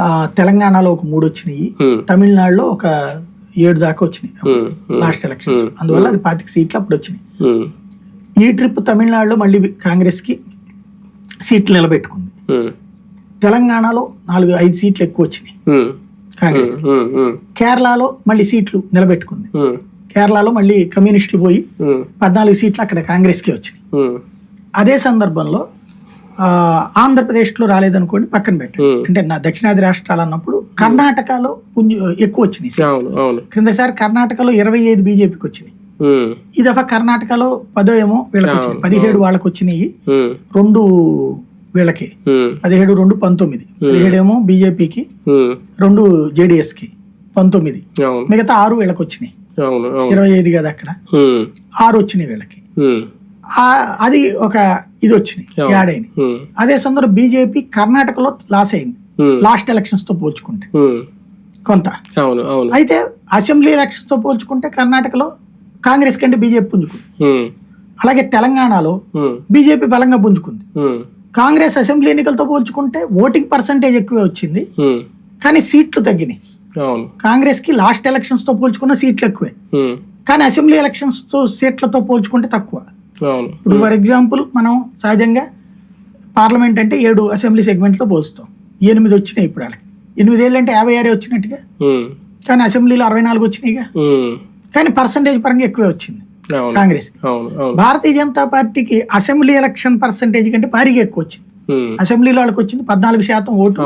ఆ, తెలంగాణలో ఒక మూడు వచ్చినాయి. ఉమ్, తమిళనాడులో ఒక ఏడు దాకా వచ్చినాయి. లాస్ట్ ఎలక్షన్స్ అందువల్ల అది పాతిక సీట్లు అప్పుడు వచ్చినాయి. ఈ ట్రిప్ తమిళనాడులో మళ్ళీ కాంగ్రెస్కి సీట్లు నిలబెట్టుకుంది. తెలంగాణలో నాలుగు ఐదు సీట్లు ఎక్కువ వచ్చినాయి. కాంగ్రెస్ కేరళలో మళ్ళీ సీట్లు నిలబెట్టుకుంది. కేరళలో మళ్ళీ కమ్యూనిస్టులు పోయి పద్నాలుగు సీట్లు అక్కడ కాంగ్రెస్కి వచ్చినాయి. అదే సందర్భంలో ఆంధ్రప్రదేశ్లో రాలేదనుకోండి పక్కన పెట్టండి. అంటే నా దక్షిణాది రాష్ట్రాలు అన్నప్పుడు కర్ణాటకలో ఎక్కువ వచ్చినాయి క్రిందసారి కర్ణాటకలో ఇరవై ఐదు బీజేపీకి వచ్చినాయి. ఈ దఫా కర్ణాటకలో పదో ఏమో వీళ్ళకి వచ్చినాయి. పదిహేడు వాళ్ళకి వచ్చినాయి. రెండు వీళ్ళకి. పదిహేడు రెండు పంతొమ్మిది. పదిహేడు ఏమో బీజేపీకి. రెండు జేడిఎస్కి. పంతొమ్మిది. అవును. మిగతా ఆరు వీళ్ళకి వచ్చినాయి. ఇరవై ఐదు కదా అక్కడ. ఆరు వచ్చినాయి వీళ్ళకి. అది ఒక ఇది వచ్చినాయి యాడ్ అయినాయి అదే సందర్భం బీజేపీ కర్ణాటకలో లాస్ అయింది. లాస్ట్ ఎలక్షన్స్తో పోల్చుకుంటే కొంత. అయితే అసెంబ్లీ ఎలక్షన్స్తో పోల్చుకుంటే కర్ణాటకలో కాంగ్రెస్ కంటే బీజేపీ పుంజుకుంది. అలాగే తెలంగాణలో బీజేపీ బలంగా పుంజుకుంది. కాంగ్రెస్ అసెంబ్లీ ఎన్నికలతో పోల్చుకుంటే ఓటింగ్ పర్సంటేజ్ ఎక్కువే వచ్చింది. కానీ సీట్లు తగ్గినాయి. కాంగ్రెస్కి లాస్ట్ ఎలక్షన్స్తో పోల్చుకున్న సీట్లు ఎక్కువే. కానీ అసెంబ్లీ ఎలక్షన్స్తో సీట్లతో పోల్చుకుంటే తక్కువ. ఇప్పుడు ఫర్ ఎగ్జాంపుల్ మనం సహజంగా పార్లమెంట్ అంటే ఏడు అసెంబ్లీ సెగ్మెంట్తో పోస్తాం. ఎనిమిది వచ్చినాయి ఇప్పుడు వాళ్ళకి. ఎనిమిదేళ్ళు అంటే యాభై ఆరే వచ్చినట్టుగా. కానీ అసెంబ్లీలో అరవై నాలుగు వచ్చినాయిగా. కానీ పర్సంటేజ్ పరంగా ఎక్కువే వచ్చింది కాంగ్రెస్. భారతీయ జనతా పార్టీకి అసెంబ్లీ ఎలక్షన్ పర్సంటేజ్ కంటే భారీగా ఎక్కువ వచ్చింది. అసెంబ్లీలో వాళ్ళకి వచ్చింది పద్నాలుగు శాతం ఓటు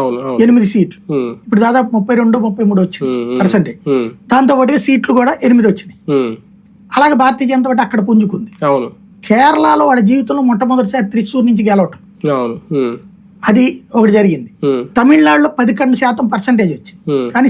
ఎనిమిది సీట్లు. ఇప్పుడు దాదాపు ముప్పై రెండు ముప్పై మూడు వచ్చింది పర్సంటేజ్. దాంతో పాటుగా సీట్లు కూడా ఎనిమిది వచ్చినాయి. అలాగే భారతీయ జనతా పార్టీ అక్కడ పుంజుకుంది. కేరళలో వాళ్ళ జీవితంలో మొట్టమొదటిసారి త్రిశూర్ నుంచి గెలవటం. అది ఒకటి జరిగింది. తమిళనాడులో పదకొండు శాతం పర్సంటేజ్ వచ్చింది. కానీ